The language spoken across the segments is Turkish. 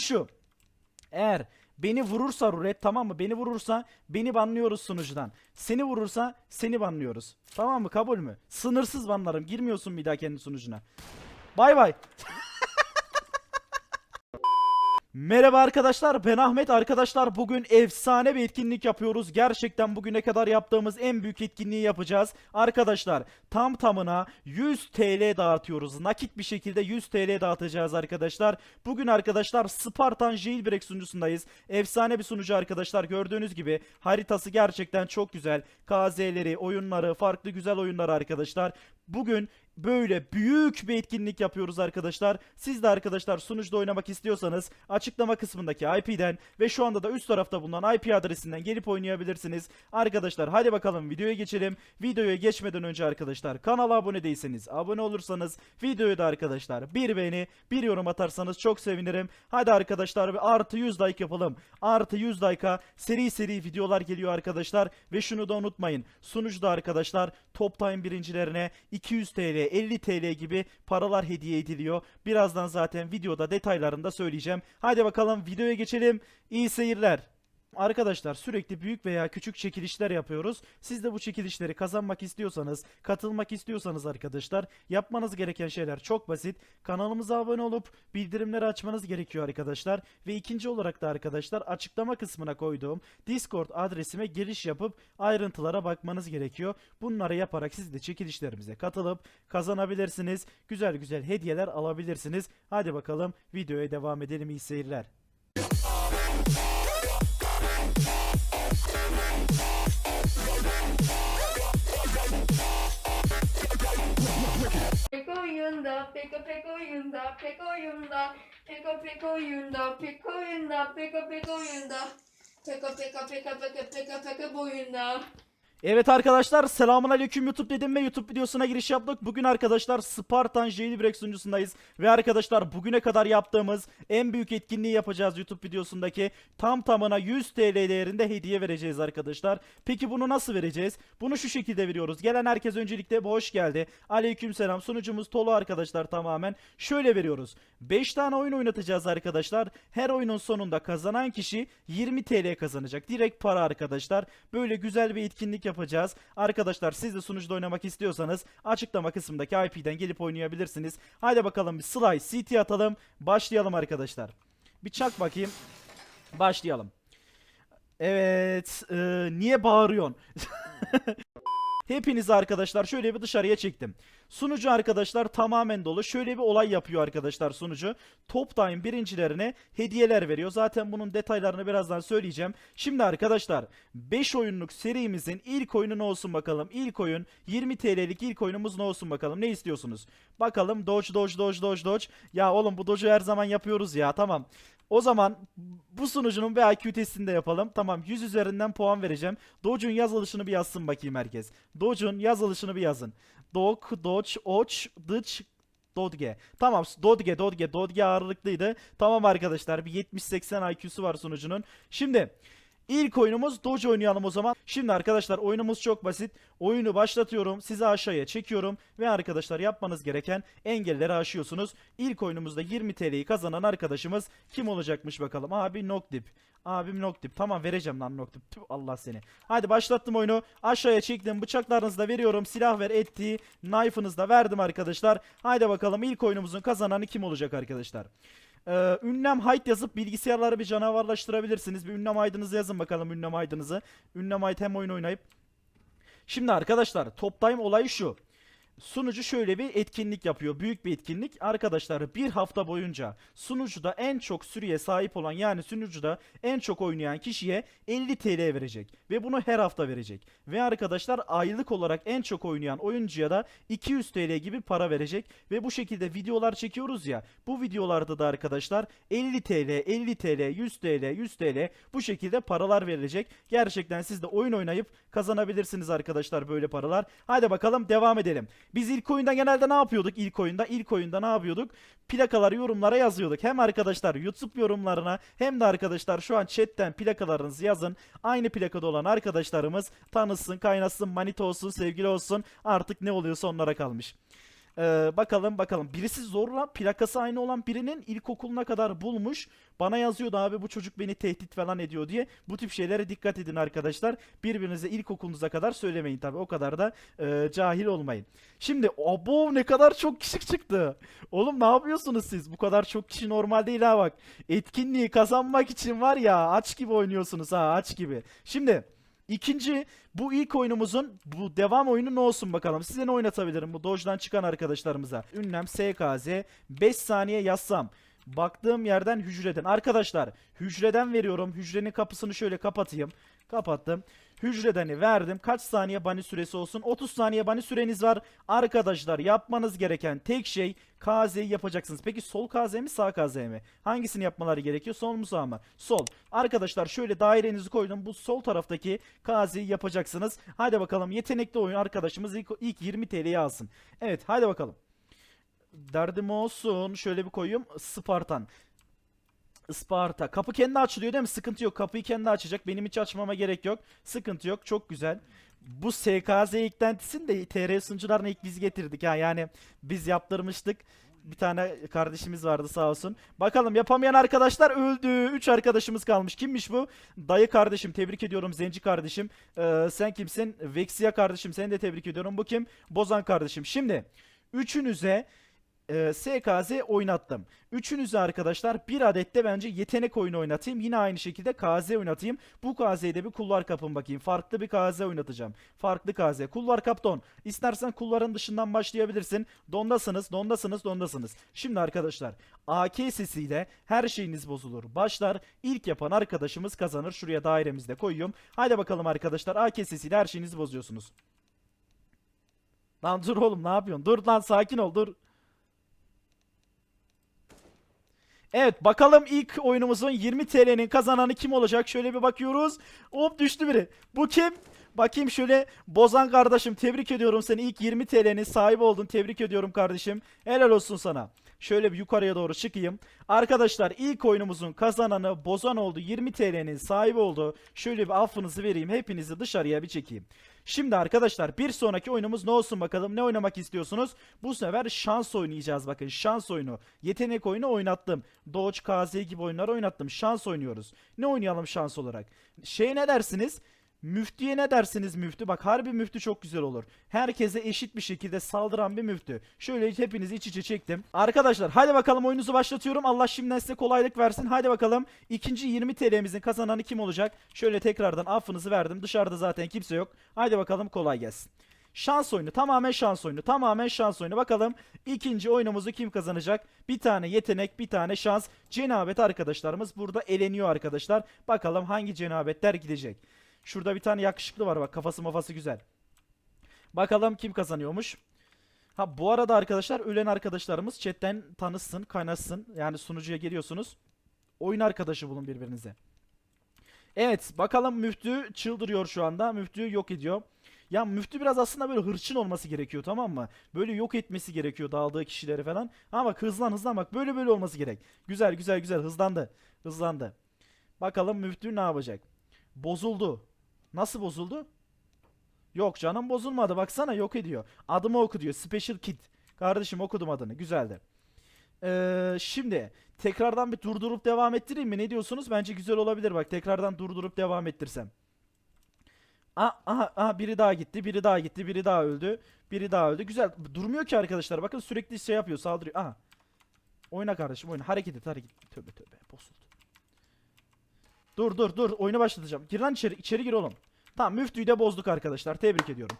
şu. Eğer beni vurursa rulet tamam mı? Beni vurursa beni banlıyoruz sunucudan. Seni vurursa seni banlıyoruz. Tamam mı? Kabul mü? Sınırsız banlarım. Girmiyorsun bir daha kendi sunucuna. Bay bay. Merhaba arkadaşlar ben Ahmet. Arkadaşlar bugün efsane bir etkinlik yapıyoruz. Gerçekten bugüne kadar yaptığımız en büyük etkinliği yapacağız. Arkadaşlar tam tamına 100 TL dağıtıyoruz. Nakit bir şekilde 100 TL dağıtacağız arkadaşlar. Bugün arkadaşlar Spartan Jailbreak sunucusundayız. Efsane bir sunucu arkadaşlar. Gördüğünüz gibi haritası gerçekten çok güzel. KZ'leri oyunları farklı güzel oyunlar arkadaşlar. Bugün böyle büyük bir etkinlik yapıyoruz arkadaşlar. Siz de arkadaşlar sunucuda oynamak istiyorsanız açıklama kısmındaki IP'den ve şu anda da üst tarafta bulunan IP adresinden gelip oynayabilirsiniz. Arkadaşlar hadi bakalım videoya geçelim. Videoya geçmeden önce arkadaşlar kanala abone değilseniz abone olursanız videoyu da arkadaşlar bir beğeni bir yorum atarsanız çok sevinirim. Hadi arkadaşlar bir artı 100 like yapalım. Artı 100 like'a seri seri videolar geliyor arkadaşlar ve şunu da unutmayın. Sunucuda arkadaşlar top time birincilerine 200 TL 50 TL gibi paralar hediye ediliyor. Birazdan zaten videoda detaylarında söyleyeceğim. Hadi bakalım videoya geçelim. İyi seyirler. Arkadaşlar sürekli büyük veya küçük çekilişler yapıyoruz. Siz de bu çekilişleri kazanmak istiyorsanız, katılmak istiyorsanız arkadaşlar yapmanız gereken şeyler çok basit. Kanalımıza abone olup bildirimleri açmanız gerekiyor arkadaşlar. Ve ikinci olarak da arkadaşlar açıklama kısmına koyduğum Discord adresime giriş yapıp ayrıntılara bakmanız gerekiyor. Bunları yaparak siz de çekilişlerimize katılıp kazanabilirsiniz. Güzel güzel hediyeler alabilirsiniz. Hadi bakalım videoya devam edelim. İyi seyirler. Oyunda, pek oyunda, pek pek oyunda, pek oyunda, pek pek oyunda, pek pek pek pek pek pek boyunda. Evet arkadaşlar selamun aleyküm YouTube dedim ve YouTube videosuna giriş yaptık. Bugün arkadaşlar Spartan Jailbreak sunucusundayız. Ve arkadaşlar bugüne kadar yaptığımız en büyük etkinliği yapacağız YouTube videosundaki. Tam tamına 100 TL değerinde hediye vereceğiz arkadaşlar. Peki bunu nasıl vereceğiz? Bunu şu şekilde veriyoruz. Gelen herkes öncelikle hoş geldi. Aleyküm selam. Sunucumuz Tolu arkadaşlar tamamen. Şöyle veriyoruz. 5 tane oyun oynatacağız arkadaşlar. Her oyunun sonunda kazanan kişi 20 TL kazanacak. Direkt para arkadaşlar. Böyle güzel bir etkinlik yapacağız. Arkadaşlar siz de sunucuda oynamak istiyorsanız açıklama kısmındaki IP'den gelip oynayabilirsiniz. Haydi bakalım bir Sly CT atalım. Başlayalım arkadaşlar. Bir çak bakayım. Başlayalım. Evet. e, niye bağırıyorsun? Hepinizi arkadaşlar şöyle bir dışarıya çektim. Sunucu arkadaşlar tamamen dolu. Şöyle bir olay yapıyor arkadaşlar sunucu. Top Time birincilerine hediyeler veriyor. Zaten bunun detaylarını birazdan söyleyeceğim. Şimdi arkadaşlar 5 oyunluk serimizin ilk oyunu ne olsun bakalım. İlk oyun 20 TL'lik ilk oyunumuz ne olsun bakalım. Ne istiyorsunuz? Bakalım Dodge Dodge Dodge Dodge Dodge. Ya oğlum bu Dodge'u her zaman yapıyoruz ya tamam. O zaman bu sunucunun bir IQ testini de yapalım. Tamam 100 üzerinden puan vereceğim. Dodge'un yazılışını bir yazsın bakayım herkes. Dodge'un yazılışını bir yazın. Dog, Dodge, Och, Dodge, Dodge. Tamam Dodge, Dodge, Dodge ağırlıklıydı. Tamam arkadaşlar bir 70-80 IQ'su var sunucunun. Şimdi ilk oyunumuz Dodge oynayalım o zaman. Şimdi arkadaşlar oyunumuz çok basit. Oyunu başlatıyorum. Sizi aşağıya çekiyorum. Ve arkadaşlar yapmanız gereken engelleri aşıyorsunuz. İlk oyunumuzda 20 TL'yi kazanan arkadaşımız kim olacakmış bakalım. Abi Nokdip. Abim Nokdip. Tamam vereceğim lan Nokdip. Tüh, Allah seni. Hadi başlattım oyunu. Aşağıya çektim. Bıçaklarınızı da veriyorum. Silah ver ettiği. Knife'ınızı da verdim arkadaşlar. Haydi bakalım ilk oyunumuzun kazananı kim olacak arkadaşlar. Ee, ünlem height yazıp bilgisayarları bir canavarlaştırabilirsiniz. Bir ünlem aydınızı yazın bakalım ünlem aydınızı. Ünlem height hem oyun oynayıp. Şimdi arkadaşlar top time olayı şu. Sunucu şöyle bir etkinlik yapıyor. Büyük bir etkinlik. Arkadaşlar bir hafta boyunca sunucuda en çok süreye sahip olan yani sunucuda en çok oynayan kişiye 50 TL verecek. Ve bunu her hafta verecek. Ve arkadaşlar aylık olarak en çok oynayan oyuncuya da 200 TL gibi para verecek. Ve bu şekilde videolar çekiyoruz ya. Bu videolarda da arkadaşlar 50 TL, 50 TL, 100 TL, 100 TL bu şekilde paralar verilecek. Gerçekten siz de oyun oynayıp kazanabilirsiniz arkadaşlar böyle paralar. Haydi bakalım devam edelim. Biz ilk oyunda genelde ne yapıyorduk ilk oyunda? İlk oyunda ne yapıyorduk? Plakaları yorumlara yazıyorduk. Hem arkadaşlar YouTube yorumlarına hem de arkadaşlar şu an chatten plakalarınızı yazın. Aynı plakada olan arkadaşlarımız tanısın, kaynasın, manita olsun, sevgili olsun. Artık ne oluyorsa onlara kalmış. Ee, bakalım bakalım. Birisi zorla plakası aynı olan birinin ilkokuluna kadar bulmuş. Bana yazıyordu abi bu çocuk beni tehdit falan ediyor diye. Bu tip şeylere dikkat edin arkadaşlar. Birbirinize ilkokulunuza kadar söylemeyin tabi. O kadar da e, cahil olmayın. Şimdi abo ne kadar çok kişi çıktı. Oğlum ne yapıyorsunuz siz? Bu kadar çok kişi normal değil ha bak. Etkinliği kazanmak için var ya aç gibi oynuyorsunuz ha aç gibi. Şimdi ikinci bu ilk oyunumuzun bu devam oyunu ne olsun bakalım. Size ne oynatabilirim bu Doge'dan çıkan arkadaşlarımıza. Ünlem SKZ 5 saniye yazsam. Baktığım yerden hücreden. Arkadaşlar hücreden veriyorum. Hücrenin kapısını şöyle kapatayım. Kapattım. Hücredeni verdim. Kaç saniye bani süresi olsun? 30 saniye bani süreniz var. Arkadaşlar yapmanız gereken tek şey KZ'yi yapacaksınız. Peki sol KZ mi sağ KZ mi? Hangisini yapmaları gerekiyor? Sol mu sağ mı? Sol. Arkadaşlar şöyle dairenizi koydum. Bu sol taraftaki KZ'yi yapacaksınız. Hadi bakalım yetenekli oyun arkadaşımız ilk, ilk 20 TL'yi alsın. Evet hadi bakalım. Derdim olsun. Şöyle bir koyayım. Spartan. Isparta. Kapı kendi açılıyor değil mi? Sıkıntı yok. Kapıyı kendi açacak. Benim hiç açmama gerek yok. Sıkıntı yok. Çok güzel. Bu SKZ eklentisini de TR sunucularına ilk biz getirdik ha. Yani biz yaptırmıştık. Bir tane kardeşimiz vardı sağ olsun. Bakalım yapamayan arkadaşlar öldü. 3 arkadaşımız kalmış. Kimmiş bu? Dayı kardeşim. Tebrik ediyorum. Zenci kardeşim. Ee, sen kimsin? Vexia kardeşim. Seni de tebrik ediyorum. Bu kim? Bozan kardeşim. Şimdi üçünüze e, SKZ oynattım. Üçünüzü arkadaşlar bir adet de bence yetenek oyunu oynatayım. Yine aynı şekilde KZ oynatayım. Bu KZ'de bir kulvar kapın bakayım. Farklı bir KZ oynatacağım. Farklı KZ. Kulvar kap don. İstersen kulvarın dışından başlayabilirsin. Dondasınız, dondasınız, dondasınız. Şimdi arkadaşlar AK sesiyle her şeyiniz bozulur. Başlar. İlk yapan arkadaşımız kazanır. Şuraya dairemizde koyuyorum. Haydi bakalım arkadaşlar AK sesiyle her şeyinizi bozuyorsunuz. Lan dur oğlum ne yapıyorsun? Dur lan sakin ol dur. Evet bakalım ilk oyunumuzun 20 TL'nin kazananı kim olacak? Şöyle bir bakıyoruz. Hop düştü biri. Bu kim? Bakayım şöyle Bozan kardeşim tebrik ediyorum seni. İlk 20 TL'nin sahibi oldun. Tebrik ediyorum kardeşim. Helal olsun sana. Şöyle bir yukarıya doğru çıkayım. Arkadaşlar ilk oyunumuzun kazananı Bozan oldu. 20 TL'nin sahibi oldu. Şöyle bir affınızı vereyim. Hepinizi dışarıya bir çekeyim. Şimdi arkadaşlar bir sonraki oyunumuz ne olsun bakalım ne oynamak istiyorsunuz? Bu sefer şans oynayacağız bakın şans oyunu. Yetenek oyunu oynattım. Doge, KZ gibi oyunlar oynattım. Şans oynuyoruz. Ne oynayalım şans olarak? Şey ne dersiniz? Müftüye ne dersiniz müftü? Bak harbi müftü çok güzel olur. Herkese eşit bir şekilde saldıran bir müftü. Şöyle hepinizi iç içe çektim. Arkadaşlar hadi bakalım oyunuzu başlatıyorum. Allah şimdiden size kolaylık versin. Hadi bakalım ikinci 20 TL'mizin kazananı kim olacak? Şöyle tekrardan affınızı verdim. Dışarıda zaten kimse yok. Hadi bakalım kolay gelsin. Şans oyunu tamamen şans oyunu tamamen şans oyunu bakalım ikinci oyunumuzu kim kazanacak bir tane yetenek bir tane şans cenabet arkadaşlarımız burada eleniyor arkadaşlar bakalım hangi cenabetler gidecek şurada bir tane yakışıklı var bak kafası mafası güzel bakalım kim kazanıyormuş ha bu arada arkadaşlar ölen arkadaşlarımız chatten tanışsın kaynaşsın yani sunucuya geliyorsunuz oyun arkadaşı bulun birbirinize Evet bakalım müftü çıldırıyor şu anda müftü yok ediyor ya müftü biraz aslında böyle hırçın olması gerekiyor tamam mı? Böyle yok etmesi gerekiyor dağıldığı kişileri falan. Ama bak hızlan hızlan bak böyle böyle olması gerek. Güzel güzel güzel hızlandı. Hızlandı. Bakalım müftü ne yapacak? Bozuldu. Nasıl bozuldu? Yok canım bozulmadı baksana yok ediyor. Adımı oku diyor. Special Kid. Kardeşim okudum adını. Güzeldi. Ee, şimdi tekrardan bir durdurup devam ettireyim mi? Ne diyorsunuz? Bence güzel olabilir bak. Tekrardan durdurup devam ettirsem. Aa, aha, aha, biri daha gitti, biri daha gitti, biri daha öldü, biri daha öldü. Güzel. Durmuyor ki arkadaşlar. Bakın sürekli şey yapıyor, saldırıyor. Aha. Oyna kardeşim, oyna. Hareket et, hareket. et. Tövbe tövbe. Bozuldu. Dur dur dur. Oyunu başlatacağım. Gir lan içeri, içeri gir oğlum. Tamam, müftüyü de bozduk arkadaşlar. Tebrik ediyorum.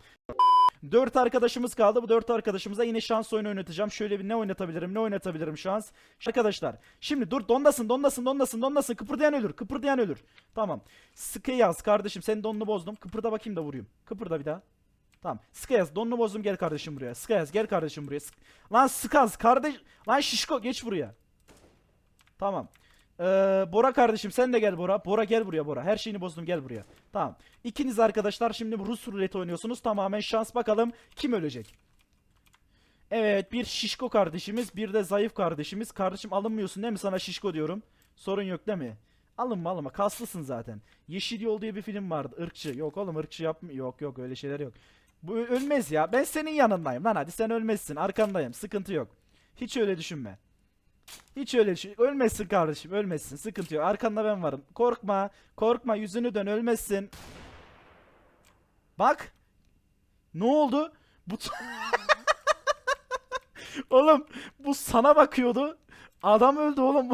4 arkadaşımız kaldı. Bu 4 arkadaşımıza yine şans oyunu oynatacağım. Şöyle bir ne oynatabilirim? Ne oynatabilirim şans? Arkadaşlar. Şimdi dur dondasın, dondasın, dondasın, dondasın. Kıpırdayan ölür. Kıpırdayan ölür. Tamam. Sıkı yaz kardeşim. Senin donunu bozdum. Kıpırda bakayım da vurayım. Kıpırda bir daha. Tamam. Sıkı yaz. Donunu bozdum. Gel kardeşim buraya. Sıkı yaz. Gel kardeşim buraya. Sık... Lan sıkaz kardeş. Lan şişko geç buraya. Tamam. Ee, Bora kardeşim sen de gel Bora. Bora gel buraya Bora. Her şeyini bozdum gel buraya. Tamam. İkiniz arkadaşlar şimdi Rus ruleti oynuyorsunuz. Tamamen şans bakalım kim ölecek. Evet bir şişko kardeşimiz bir de zayıf kardeşimiz. Kardeşim alınmıyorsun değil mi sana şişko diyorum. Sorun yok değil mi? Alınma alınma kaslısın zaten. Yeşil Yol diye bir film vardı ırkçı. Yok oğlum ırkçı yapmıyor. Yok yok öyle şeyler yok. Bu ölmez ya. Ben senin yanındayım lan hadi sen ölmezsin. Arkandayım. Sıkıntı yok. Hiç öyle düşünme. Hiç öyle düşün. Ölmezsin kardeşim. Ölmezsin. Sıkıntı yok. Arkanda ben varım. Korkma. Korkma. Yüzünü dön. Ölmezsin. Bak. Ne oldu? Bu Oğlum bu sana bakıyordu. Adam öldü oğlum.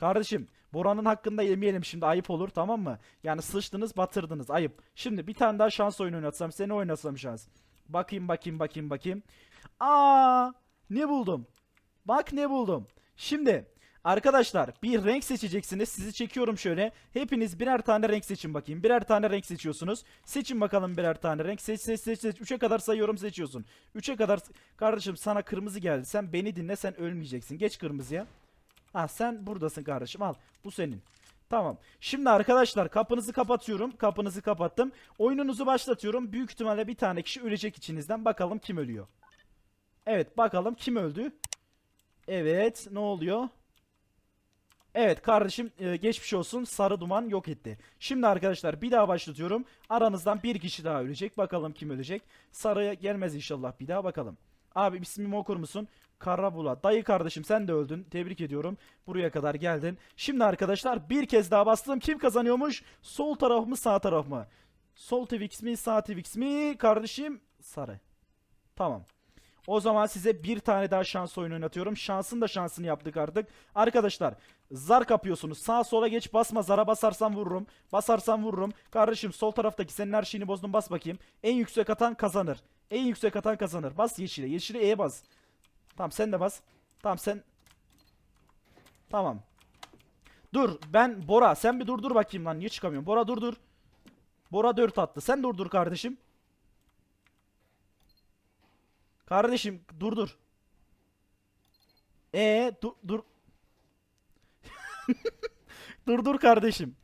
Kardeşim Bora'nın hakkında yemeyelim şimdi ayıp olur tamam mı? Yani sıçtınız batırdınız ayıp. Şimdi bir tane daha şans oyunu oynatsam seni oynatsam şans. Bakayım bakayım bakayım bakayım. Aa ne buldum? Bak ne buldum. Şimdi arkadaşlar bir renk seçeceksiniz. Sizi çekiyorum şöyle. Hepiniz birer tane renk seçin bakayım. Birer tane renk seçiyorsunuz. Seçin bakalım birer tane renk. Seç seç seç seç. 3'e kadar sayıyorum seçiyorsun. 3'e kadar kardeşim sana kırmızı geldi. Sen beni dinle sen ölmeyeceksin. Geç kırmızıya. Ha sen buradasın kardeşim al. Bu senin. Tamam. Şimdi arkadaşlar kapınızı kapatıyorum. Kapınızı kapattım. Oyununuzu başlatıyorum. Büyük ihtimalle bir tane kişi ölecek içinizden. Bakalım kim ölüyor. Evet bakalım kim öldü. Evet ne oluyor? Evet kardeşim e, geçmiş olsun sarı duman yok etti. Şimdi arkadaşlar bir daha başlatıyorum. Aranızdan bir kişi daha ölecek. Bakalım kim ölecek. Sarıya gelmez inşallah bir daha bakalım. Abi ismimi okur musun? Karabula. Dayı kardeşim sen de öldün. Tebrik ediyorum. Buraya kadar geldin. Şimdi arkadaşlar bir kez daha bastım. Kim kazanıyormuş? Sol taraf mı sağ taraf mı? Sol Twix mi sağ Twix mi? Kardeşim sarı. Tamam. O zaman size bir tane daha şans oyunu oynatıyorum. Şansın da şansını yaptık artık. Arkadaşlar zar kapıyorsunuz. Sağa sola geç basma. Zara basarsan vururum. Basarsan vururum. Kardeşim sol taraftaki senin her şeyini bozdun bas bakayım. En yüksek atan kazanır. En yüksek atan kazanır. Bas yeşile. Yeşile E'ye bas. Tamam sen de bas. Tamam sen. Tamam. Dur ben Bora sen bir dur dur bakayım lan niye çıkamıyorum. Bora dur dur. Bora 4 attı. Sen dur dur kardeşim. Kardeşim dur dur. E dur dur. dur dur kardeşim.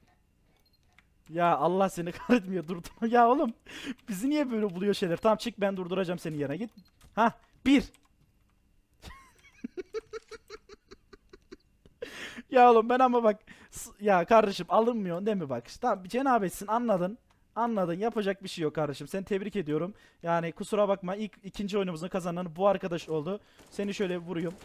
Ya Allah seni kahretmiyor dur dur. Ya oğlum bizi niye böyle buluyor şeyler? Tamam çık ben durduracağım senin yerine git. Ha bir. ya oğlum ben ama bak ya kardeşim alınmıyor değil mi bak. Tamam cenabetsin anladın. Anladın yapacak bir şey yok kardeşim. Seni tebrik ediyorum. Yani kusura bakma ilk ikinci oyunumuzun kazananı bu arkadaş oldu. Seni şöyle vuruyorum.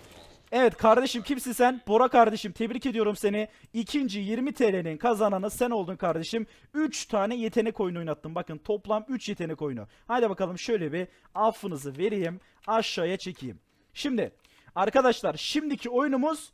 Evet kardeşim kimsin sen? Bora kardeşim tebrik ediyorum seni. İkinci 20 TL'nin kazananı sen oldun kardeşim. 3 tane yetenek oyunu oynattım. Bakın toplam 3 yetenek oyunu. Haydi bakalım şöyle bir affınızı vereyim. Aşağıya çekeyim. Şimdi arkadaşlar şimdiki oyunumuz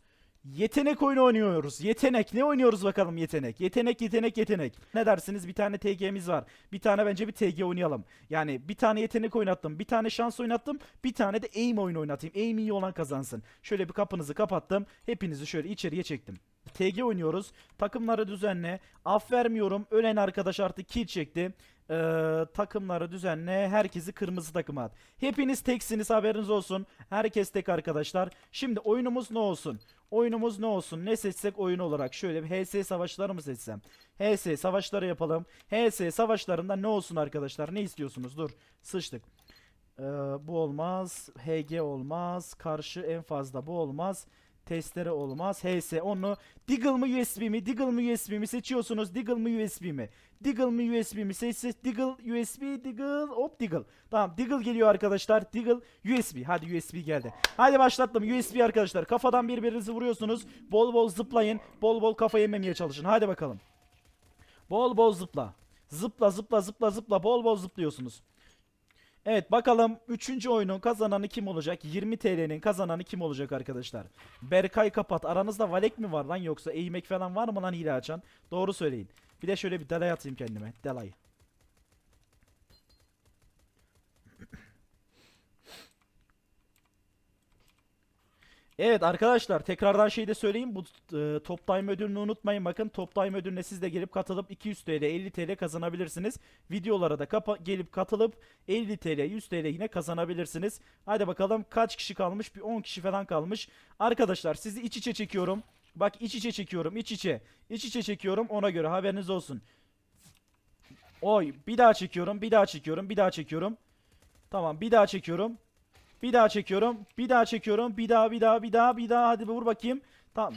Yetenek oyunu oynuyoruz. Yetenek. Ne oynuyoruz bakalım yetenek? Yetenek, yetenek, yetenek. Ne dersiniz? Bir tane TG'miz var. Bir tane bence bir TG oynayalım. Yani bir tane yetenek oynattım. Bir tane şans oynattım. Bir tane de aim oyunu oynatayım. Aim iyi olan kazansın. Şöyle bir kapınızı kapattım. Hepinizi şöyle içeriye çektim. TG oynuyoruz. Takımları düzenle. Af vermiyorum. Ölen arkadaş artık kill çekti. Ee, takımları düzenle. Herkesi kırmızı takıma at. Hepiniz teksiniz haberiniz olsun. Herkes tek arkadaşlar. Şimdi oyunumuz ne olsun? Oyunumuz ne olsun? Ne seçsek oyun olarak? Şöyle bir HS savaşları mı seçsem? HS savaşları yapalım. HS savaşlarında ne olsun arkadaşlar? Ne istiyorsunuz? Dur. Sıçtık. Ee, bu olmaz. HG olmaz. Karşı en fazla bu olmaz. Testere olmaz. HS onu Deagle mı USB mi? Deagle mı USB mi? Seçiyorsunuz. Deagle mı USB mi? Deagle mı USB mi? Seç seç. Deagle USB. Deagle. Hop Deagle. Tamam Deagle geliyor arkadaşlar. Deagle USB. Hadi USB geldi. Hadi başlattım. USB arkadaşlar. Kafadan birbirinizi vuruyorsunuz. Bol bol zıplayın. Bol bol kafa yememeye çalışın. Hadi bakalım. Bol bol zıpla. Zıpla zıpla zıpla zıpla. Bol bol zıplıyorsunuz. Evet bakalım 3. oyunun kazananı kim olacak? 20 TL'nin kazananı kim olacak arkadaşlar? Berkay kapat. Aranızda Valek mi var lan yoksa eğmek falan var mı lan hile açan? Doğru söyleyin. Bir de şöyle bir delay atayım kendime. Delay. Evet arkadaşlar tekrardan şey de söyleyeyim bu e, top time ödülünü unutmayın bakın top time ödülüne siz de gelip katılıp 200 TL 50 TL kazanabilirsiniz. Videolara da kapa- gelip katılıp 50 TL 100 TL yine kazanabilirsiniz. Hadi bakalım kaç kişi kalmış bir 10 kişi falan kalmış. Arkadaşlar sizi iç içe çekiyorum. Bak iç içe çekiyorum iç içe. İç içe çekiyorum ona göre haberiniz olsun. Oy bir daha çekiyorum bir daha çekiyorum bir daha çekiyorum. Tamam bir daha çekiyorum. Bir daha çekiyorum. Bir daha çekiyorum. Bir daha bir daha bir daha bir daha hadi vur bakayım. Tamam.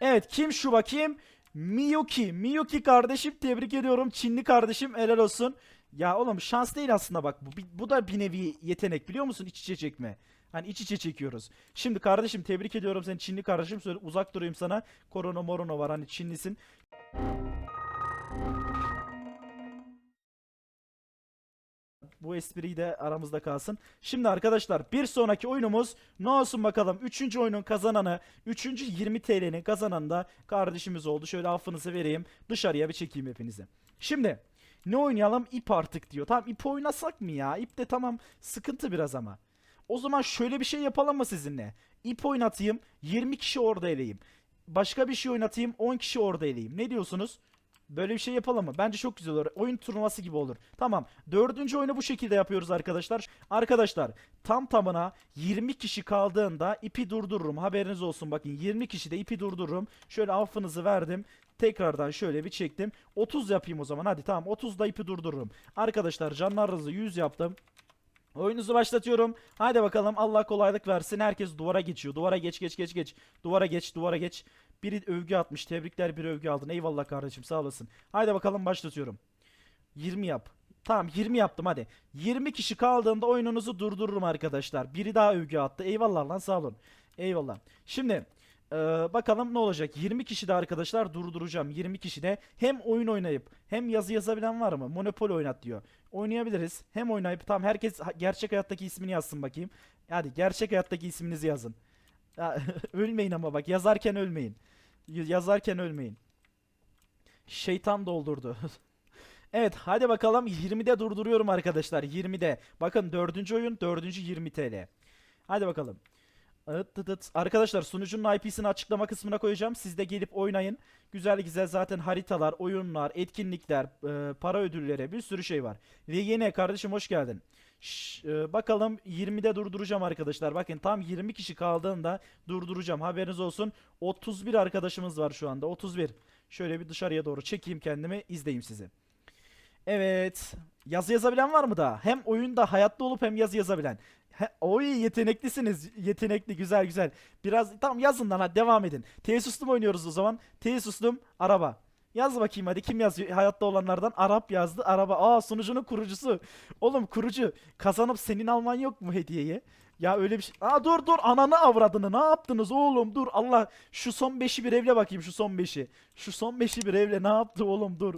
Evet kim şu bakayım? Miyuki. Miyuki kardeşim tebrik ediyorum. Çinli kardeşim helal olsun. Ya oğlum şans değil aslında bak bu, bu da bir nevi yetenek biliyor musun iç içe çekme. Hani iç içe çekiyoruz. Şimdi kardeşim tebrik ediyorum seni Çinli kardeşim. Söyle, uzak durayım sana. Korona morona var hani Çinlisin. Bu espriyi de aramızda kalsın. Şimdi arkadaşlar bir sonraki oyunumuz ne olsun bakalım. Üçüncü oyunun kazananı, üçüncü 20 TL'nin kazananı da kardeşimiz oldu. Şöyle affınızı vereyim. Dışarıya bir çekeyim hepinizi. Şimdi ne oynayalım? İp artık diyor. Tamam ip oynasak mı ya? İp de tamam sıkıntı biraz ama. O zaman şöyle bir şey yapalım mı sizinle? İp oynatayım, 20 kişi orada eleyim. Başka bir şey oynatayım, 10 kişi orada eleyim. Ne diyorsunuz? Böyle bir şey yapalım mı? Bence çok güzel olur. Oyun turnuvası gibi olur. Tamam. Dördüncü oyunu bu şekilde yapıyoruz arkadaşlar. Arkadaşlar tam tamına 20 kişi kaldığında ipi durdururum. Haberiniz olsun bakın. 20 kişi de ipi durdururum. Şöyle affınızı verdim. Tekrardan şöyle bir çektim. 30 yapayım o zaman. Hadi tamam 30 da ipi durdururum. Arkadaşlar canlarınızı 100 yaptım. Oyununuzu başlatıyorum. Haydi bakalım Allah kolaylık versin. Herkes duvara geçiyor. Duvara geç geç geç geç. Duvara geç duvara geç. Biri övgü atmış. Tebrikler bir övgü aldın. Eyvallah kardeşim sağ olasın. Haydi bakalım başlatıyorum. 20 yap. Tamam 20 yaptım hadi. 20 kişi kaldığında oyununuzu durdururum arkadaşlar. Biri daha övgü attı. Eyvallah lan sağ olun. Eyvallah. Şimdi ee, bakalım ne olacak. 20 kişi de arkadaşlar durduracağım. 20 kişi de hem oyun oynayıp hem yazı yazabilen var mı? Monopoly oynat diyor. Oynayabiliriz. Hem oynayıp tamam herkes gerçek hayattaki ismini yazsın bakayım. Hadi gerçek hayattaki isminizi yazın. Ya, ölmeyin ama bak yazarken ölmeyin. Yazarken ölmeyin. Şeytan doldurdu. evet hadi bakalım 20'de durduruyorum arkadaşlar 20'de. Bakın 4. oyun 4. 20 TL. Hadi bakalım. Arkadaşlar sunucunun IP'sini açıklama kısmına koyacağım. Siz de gelip oynayın. Güzel güzel zaten haritalar, oyunlar, etkinlikler, para ödülleri bir sürü şey var. Ve yine kardeşim hoş geldin. Şş, e, bakalım 20'de durduracağım arkadaşlar. Bakın tam 20 kişi kaldığında durduracağım. Haberiniz olsun. 31 arkadaşımız var şu anda. 31. Şöyle bir dışarıya doğru çekeyim kendimi. izleyeyim sizi. Evet. Yazı yazabilen var mı daha? Hem oyunda hayatta olup hem yazı yazabilen. He, oy yeteneklisiniz. Yetenekli güzel güzel. Biraz tam yazın lan hadi devam edin. Tesus'tum oynuyoruz o zaman. Tesus'tum araba. Yaz bakayım hadi kim yazıyor hayatta olanlardan? Arap yazdı araba. Aa sunucunun kurucusu. Oğlum kurucu kazanıp senin alman yok mu hediyeyi? Ya öyle bir şey. Aa dur dur ananı avradını ne yaptınız oğlum dur Allah şu son beşi bir evle bakayım şu son beşi. Şu son beşi bir evle ne yaptı oğlum dur.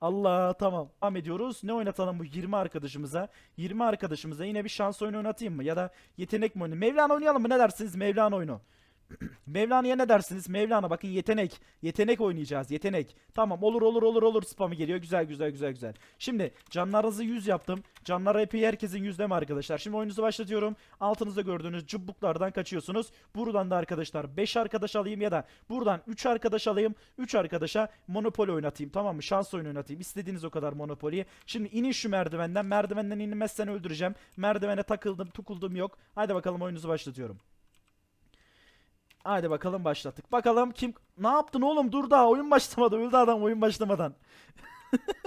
Allah tamam. Devam ediyoruz. Ne oynatalım bu 20 arkadaşımıza? 20 arkadaşımıza yine bir şans oyunu oynatayım mı? Ya da yetenek mi oyunu? Mevlana oynayalım mı? Ne dersiniz? Mevlana oyunu. Mevlana'ya ne dersiniz? Mevlana bakın yetenek. Yetenek oynayacağız. Yetenek. Tamam olur olur olur olur spamı geliyor. Güzel güzel güzel güzel. Şimdi canlarınızı 100 yaptım. Canlar epey herkesin yüzde mi arkadaşlar? Şimdi oyununuzu başlatıyorum. Altınızda gördüğünüz cıbbuklardan kaçıyorsunuz. Buradan da arkadaşlar 5 arkadaş alayım ya da buradan 3 arkadaş alayım. 3 arkadaşa Monopoly oynatayım tamam mı? Şans oyunu oynatayım. İstediğiniz o kadar Monopoly'yi. Şimdi inin şu merdivenden. Merdivenden inmezsen öldüreceğim. Merdivene takıldım tukuldum yok. Haydi bakalım oyununuzu başlatıyorum. Haydi bakalım başlattık. Bakalım kim... Ne yaptın oğlum? Dur daha oyun başlamadı. Öldü adam oyun başlamadan.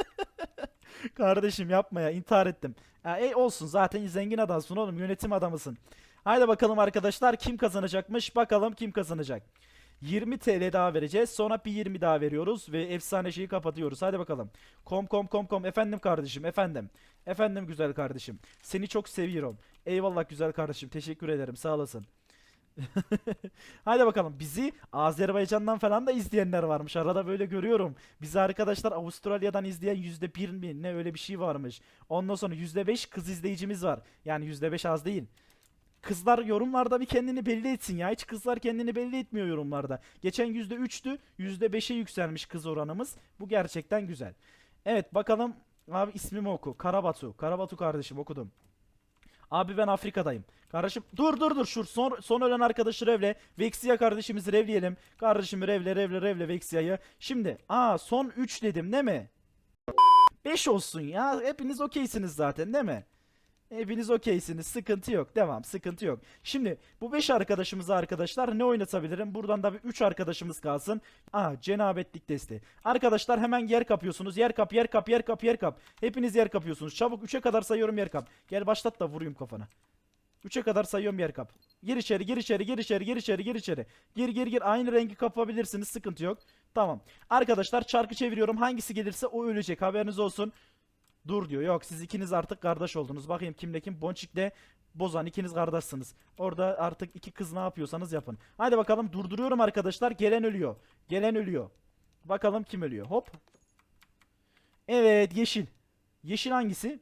Kardeşim yapma ya. intihar ettim. Ya, ey olsun zaten zengin adamsın oğlum. Yönetim adamısın. Haydi bakalım arkadaşlar kim kazanacakmış? Bakalım kim kazanacak. 20 TL daha vereceğiz. Sonra bir 20 daha veriyoruz ve efsane şeyi kapatıyoruz. Hadi bakalım. Kom kom kom kom. Efendim kardeşim, efendim. Efendim güzel kardeşim. Seni çok seviyorum. Eyvallah güzel kardeşim. Teşekkür ederim. Sağ olasın. Haydi bakalım bizi Azerbaycan'dan falan da izleyenler varmış. Arada böyle görüyorum. Bizi arkadaşlar Avustralya'dan izleyen yüzde bir mi ne öyle bir şey varmış. Ondan sonra yüzde beş kız izleyicimiz var. Yani yüzde beş az değil. Kızlar yorumlarda bir kendini belli etsin ya. Hiç kızlar kendini belli etmiyor yorumlarda. Geçen yüzde üçtü. Yüzde beşe yükselmiş kız oranımız. Bu gerçekten güzel. Evet bakalım. Abi ismimi oku. Karabatu. Karabatu kardeşim okudum. Abi ben Afrika'dayım. Kardeşim dur dur dur şu son, son ölen arkadaşı revle. Vexia kardeşimizi revleyelim. Kardeşimi revle revle revle Vexia'yı. Şimdi aa son 3 dedim değil mi? 5 olsun ya. Hepiniz okeysiniz zaten değil mi? Hepiniz okeysiniz. Sıkıntı yok. Devam. Sıkıntı yok. Şimdi bu 5 arkadaşımıza arkadaşlar ne oynatabilirim? Buradan da bir 3 arkadaşımız kalsın. Aa cenabetlik testi. Arkadaşlar hemen yer kapıyorsunuz. Yer kap, yer kap, yer kap, yer kap. Hepiniz yer kapıyorsunuz. Çabuk 3'e kadar sayıyorum yer kap. Gel başlat da vurayım kafana. 3'e kadar sayıyorum yer kap. Gir içeri, gir içeri, gir içeri, gir içeri, gir içeri. Gir gir gir. Aynı rengi kapabilirsiniz. Sıkıntı yok. Tamam. Arkadaşlar çarkı çeviriyorum. Hangisi gelirse o ölecek. Haberiniz olsun. Dur diyor. Yok siz ikiniz artık kardeş oldunuz. Bakayım kimle kim? Bonçik'le Bozan ikiniz kardeşsiniz. Orada artık iki kız ne yapıyorsanız yapın. Hadi bakalım durduruyorum arkadaşlar. Gelen ölüyor. Gelen ölüyor. Bakalım kim ölüyor. Hop. Evet yeşil. Yeşil hangisi?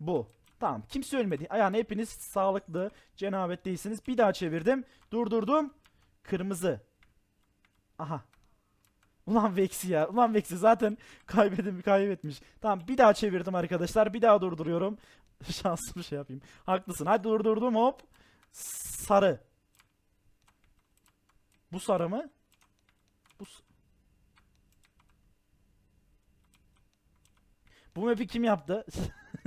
Bu. Tamam kimse ölmedi. Yani hepiniz sağlıklı, cenabet değilsiniz. Bir daha çevirdim. Durdurdum. Kırmızı. Aha. Ulan Vex'i ya. Ulan Vex'i zaten kaybedim kaybetmiş. Tamam bir daha çevirdim arkadaşlar. Bir daha durduruyorum. Şanslı bir şey yapayım. Haklısın. Hadi durdurdum hop. Sarı. Bu sarı mı? Bu Bu map'i kim yaptı?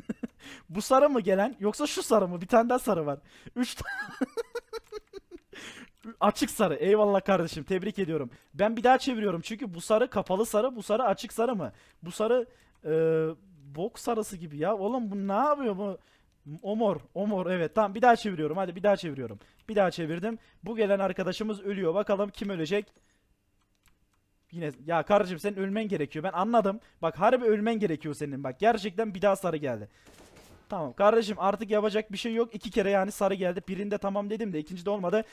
Bu sarı mı gelen yoksa şu sarı mı? Bir tane daha sarı var. Üç tane. Açık sarı. Eyvallah kardeşim. Tebrik ediyorum. Ben bir daha çeviriyorum. Çünkü bu sarı kapalı sarı, bu sarı açık sarı mı? Bu sarı e, bok sarısı gibi ya. Oğlum bu ne yapıyor bu? O mor. O mor. Evet. Tamam bir daha çeviriyorum. Hadi bir daha çeviriyorum. Bir daha çevirdim. Bu gelen arkadaşımız ölüyor. Bakalım kim ölecek? Yine ya kardeşim senin ölmen gerekiyor. Ben anladım. Bak harbi ölmen gerekiyor senin. Bak gerçekten bir daha sarı geldi. Tamam kardeşim artık yapacak bir şey yok. İki kere yani sarı geldi. Birinde tamam dedim de ikincide olmadı.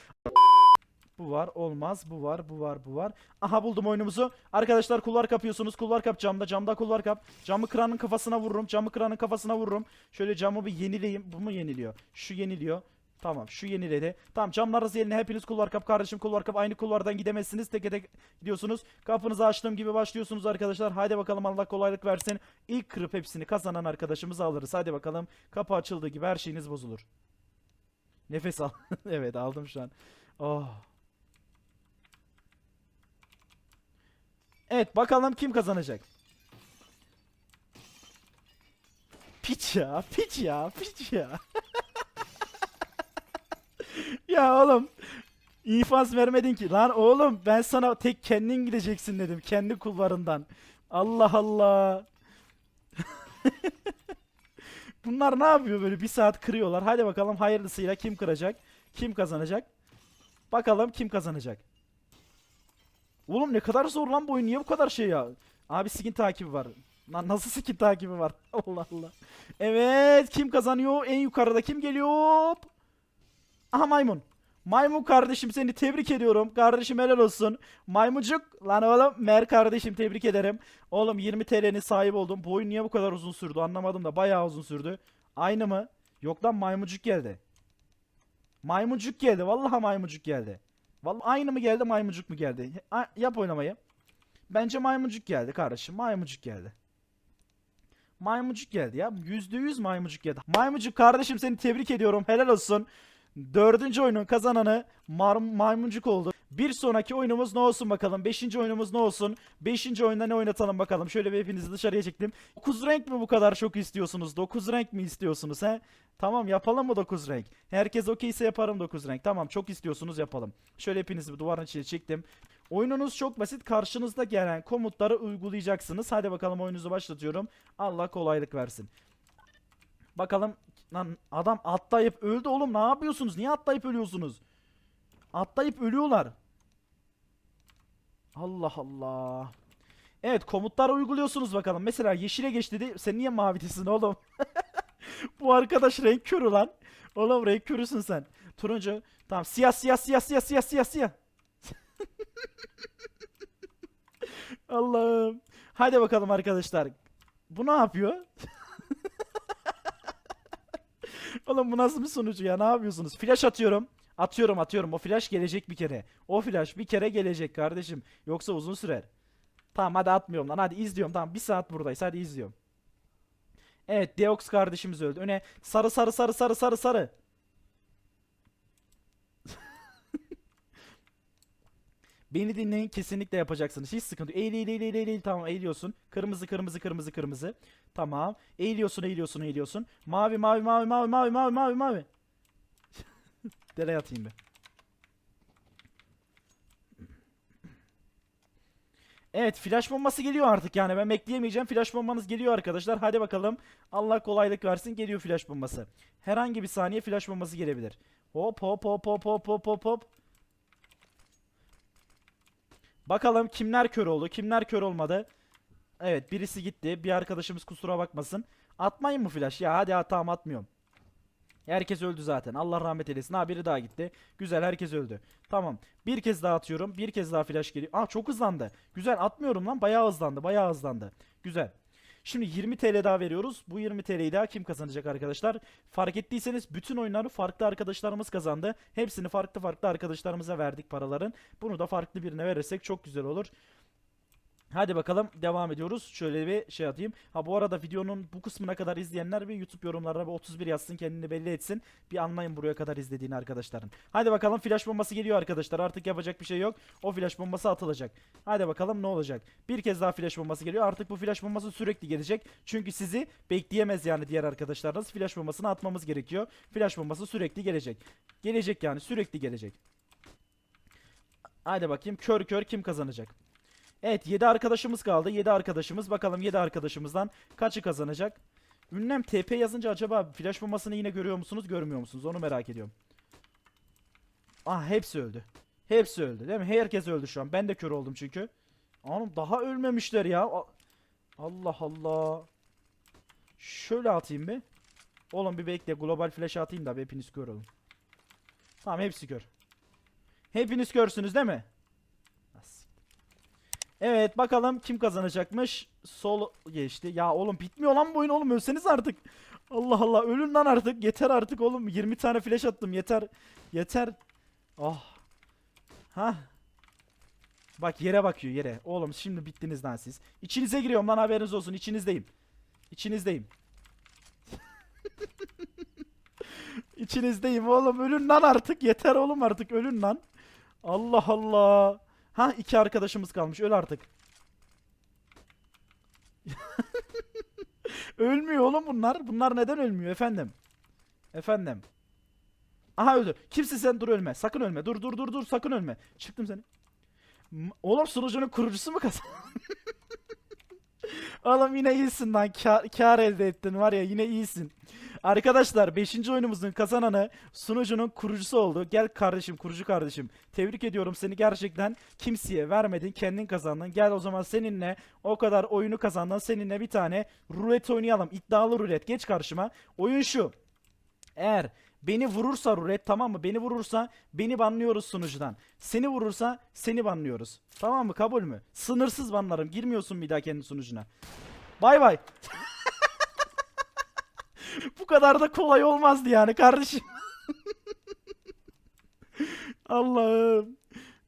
Bu var olmaz bu var bu var bu var. Aha buldum oyunumuzu. Arkadaşlar kulvar kapıyorsunuz. Kulvar kap camda. Camda kulvar kap. Camı kıranın kafasına vururum. Camı kıranın kafasına vururum. Şöyle camı bir yenileyim. Bu mu yeniliyor? Şu yeniliyor. Tamam şu yeniledi. Tamam camlarınız yerine hepiniz kulvar kap kardeşim kulvar kap. Aynı kulvardan gidemezsiniz. Tek tek gidiyorsunuz. Kapınızı açtığım gibi başlıyorsunuz arkadaşlar. Haydi bakalım Allah kolaylık versin. İlk kırıp hepsini kazanan arkadaşımızı alırız. Hadi bakalım. Kapı açıldığı gibi her şeyiniz bozulur. Nefes al. evet aldım şu an. Oh. Evet bakalım kim kazanacak. Piç ya, piç ya, piç ya. ya oğlum infaz vermedin ki. Lan oğlum ben sana tek kendin gideceksin dedim. Kendi kulvarından. Allah Allah. Bunlar ne yapıyor böyle bir saat kırıyorlar. Hadi bakalım hayırlısıyla kim kıracak? Kim kazanacak? Bakalım kim kazanacak? Oğlum ne kadar zor lan bu oyun. Niye bu kadar şey ya? Abi skin takibi var. Lan nasıl skin takibi var? Allah Allah. Evet kim kazanıyor? En yukarıda kim geliyor? Hop. Aha maymun. Maymun kardeşim seni tebrik ediyorum. Kardeşim helal olsun. Maymuncuk. Lan oğlum Mer kardeşim tebrik ederim. Oğlum 20 TL'nin sahip oldum. Bu oyun niye bu kadar uzun sürdü anlamadım da bayağı uzun sürdü. Aynı mı? Yok lan maymuncuk geldi. Maymuncuk geldi. Vallahi maymuncuk geldi. Vallahi aynı mı geldi maymuncuk mu geldi? A- yap oynamayı. Bence maymuncuk geldi kardeşim. Maymuncuk geldi. Maymuncuk geldi ya. Yüzde yüz maymuncuk geldi. Maymuncuk kardeşim seni tebrik ediyorum. Helal olsun. Dördüncü oyunun kazananı maymuncuk oldu. Bir sonraki oyunumuz ne olsun bakalım. Beşinci oyunumuz ne olsun? Beşinci oyunda ne oynatalım bakalım. Şöyle bir hepinizi dışarıya çektim. 9 renk mi bu kadar çok istiyorsunuz? 9 renk mi istiyorsunuz he? Tamam yapalım mı 9 renk? Herkes okeyse yaparım 9 renk. Tamam çok istiyorsunuz yapalım. Şöyle hepinizi bir duvarın içine çektim. Oyununuz çok basit. Karşınızda gelen komutları uygulayacaksınız. Hadi bakalım oyununuzu başlatıyorum. Allah kolaylık versin. Bakalım lan adam atlayıp öldü oğlum. Ne yapıyorsunuz? Niye atlayıp ölüyorsunuz? Atlayıp ölüyorlar. Allah Allah. Evet komutları uyguluyorsunuz bakalım. Mesela yeşile geç dedi. Sen niye mavitesin oğlum? Bu arkadaş renk körü lan. Oğlum renk körüsün sen. Turuncu. Tamam siyah siyah siyah siyah siyah siyah siyah. Allah'ım. Hadi bakalım arkadaşlar. Bu ne yapıyor? Oğlum bu nasıl bir sonucu ya? Ne yapıyorsunuz? Flash atıyorum. Atıyorum atıyorum. O flash gelecek bir kere. O flash bir kere gelecek kardeşim. Yoksa uzun sürer. Tamam hadi atmıyorum lan. Hadi izliyorum. Tamam bir saat buradayız. Hadi izliyorum. Evet Deox kardeşimiz öldü. Öne sarı sarı sarı sarı sarı sarı. Beni dinleyin kesinlikle yapacaksınız. Hiç sıkıntı. yok. Eğil eğil eğil eğil eğil. Tamam eğiliyorsun. Kırmızı kırmızı kırmızı kırmızı. Tamam. Eğiliyorsun eğiliyorsun eğiliyorsun. Mavi mavi mavi mavi mavi mavi mavi mavi. Dele atayım bir. Evet flash bombası geliyor artık yani ben bekleyemeyeceğim. Flash bombanız geliyor arkadaşlar. Hadi bakalım. Allah kolaylık versin. Geliyor flash bombası. Herhangi bir saniye flash bombası gelebilir. Hop hop hop hop hop hop hop hop. Bakalım kimler kör oldu, kimler kör olmadı. Evet birisi gitti. Bir arkadaşımız kusura bakmasın. Atmayın mı flash? Ya hadi ha, tamam atmıyorum. Herkes öldü zaten. Allah rahmet eylesin. Ha biri daha gitti. Güzel herkes öldü. Tamam. Bir kez daha atıyorum. Bir kez daha flash geliyor. Aa çok hızlandı. Güzel atmıyorum lan. Bayağı hızlandı. Bayağı hızlandı. Güzel. Şimdi 20 TL daha veriyoruz. Bu 20 TL'yi daha kim kazanacak arkadaşlar? Fark ettiyseniz bütün oyunları farklı arkadaşlarımız kazandı. Hepsini farklı farklı arkadaşlarımıza verdik paraların. Bunu da farklı birine verirsek çok güzel olur. Hadi bakalım devam ediyoruz. Şöyle bir şey atayım. Ha bu arada videonun bu kısmına kadar izleyenler bir YouTube yorumlarına bir 31 yazsın kendini belli etsin. Bir anlayın buraya kadar izlediğini arkadaşların. Hadi bakalım flash bombası geliyor arkadaşlar. Artık yapacak bir şey yok. O flash bombası atılacak. Hadi bakalım ne olacak. Bir kez daha flash bombası geliyor. Artık bu flash bombası sürekli gelecek. Çünkü sizi bekleyemez yani diğer arkadaşlarınız. Flash bombasını atmamız gerekiyor. Flash bombası sürekli gelecek. Gelecek yani sürekli gelecek. Hadi bakayım kör kör kim kazanacak? Evet 7 arkadaşımız kaldı. 7 arkadaşımız. Bakalım 7 arkadaşımızdan kaçı kazanacak? Ünlem TP yazınca acaba flash bombasını yine görüyor musunuz görmüyor musunuz? Onu merak ediyorum. Ah hepsi öldü. Hepsi öldü değil mi? Herkes öldü şu an. Ben de kör oldum çünkü. Oğlum daha ölmemişler ya. Allah Allah. Şöyle atayım bir. Oğlum bir bekle. Global flash atayım da hepiniz kör olun. Tamam hepsi kör. Hepiniz körsünüz değil mi? Evet bakalım kim kazanacakmış. Sol geçti. Ya oğlum bitmiyor lan bu oyun oğlum ölseniz artık. Allah Allah ölün lan artık. Yeter artık oğlum. 20 tane flash attım. Yeter. Yeter. Ah. Ha. Bak yere bakıyor yere. Oğlum şimdi bittiniz lan siz. İçinize giriyorum lan haberiniz olsun. İçinizdeyim. İçinizdeyim. İçinizdeyim oğlum. Ölün lan artık. Yeter oğlum artık. Ölün lan. Allah Allah. Ha iki arkadaşımız kalmış. Öl artık. Ölmüyor oğlum bunlar. Bunlar neden ölmüyor efendim? Efendim. Aha öldü. Kimsin sen? Dur ölme. Sakın ölme. Dur dur dur dur. Sakın ölme. Çıktım seni. Oğlum sunucunun kurucusu mu kazan? Oğlum yine iyisin lan. Kar, kar elde ettin var ya yine iyisin. Arkadaşlar 5. oyunumuzun kazananı sunucunun kurucusu oldu. Gel kardeşim kurucu kardeşim. Tebrik ediyorum seni gerçekten kimseye vermedin kendin kazandın. Gel o zaman seninle o kadar oyunu kazandın seninle bir tane rulet oynayalım. İddialı rulet geç karşıma. Oyun şu. Eğer beni vurursa rulet tamam mı? Beni vurursa beni banlıyoruz sunucudan. Seni vurursa seni banlıyoruz. Tamam mı? Kabul mü? Sınırsız banlarım. Girmiyorsun bir daha kendi sunucuna. Bay bay. Bu kadar da kolay olmazdı yani kardeşim. Allah'ım.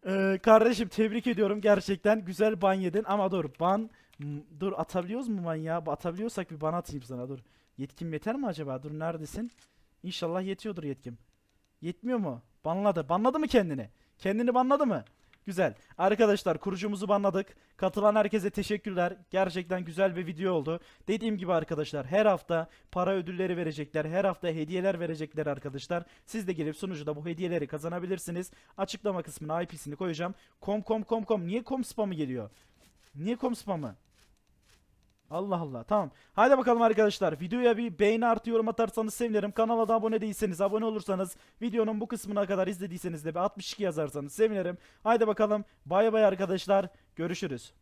Ee, kardeşim tebrik ediyorum gerçekten. Güzel ban yedin ama dur ban dur atabiliyoruz mu ban ya? Atabiliyorsak bir ban atayım sana dur. Yetkim yeter mi acaba? Dur neredesin? İnşallah yetiyordur yetkim. Yetmiyor mu? Banladı. Banladı mı kendini? Kendini banladı mı güzel. Arkadaşlar kurucumuzu banladık. Katılan herkese teşekkürler. Gerçekten güzel bir video oldu. Dediğim gibi arkadaşlar her hafta para ödülleri verecekler her hafta hediyeler verecekler arkadaşlar. Siz de gelip sunucuda bu hediyeleri kazanabilirsiniz. Açıklama kısmına IP'sini koyacağım. Kom kom kom kom. Niye kom spamı geliyor? Niye kom spamı? Allah Allah. Tamam. Hadi bakalım arkadaşlar. Videoya bir beğeni artı yorum atarsanız sevinirim. Kanala da abone değilseniz abone olursanız videonun bu kısmına kadar izlediyseniz de bir 62 yazarsanız sevinirim. Haydi bakalım. Bay bay arkadaşlar. Görüşürüz.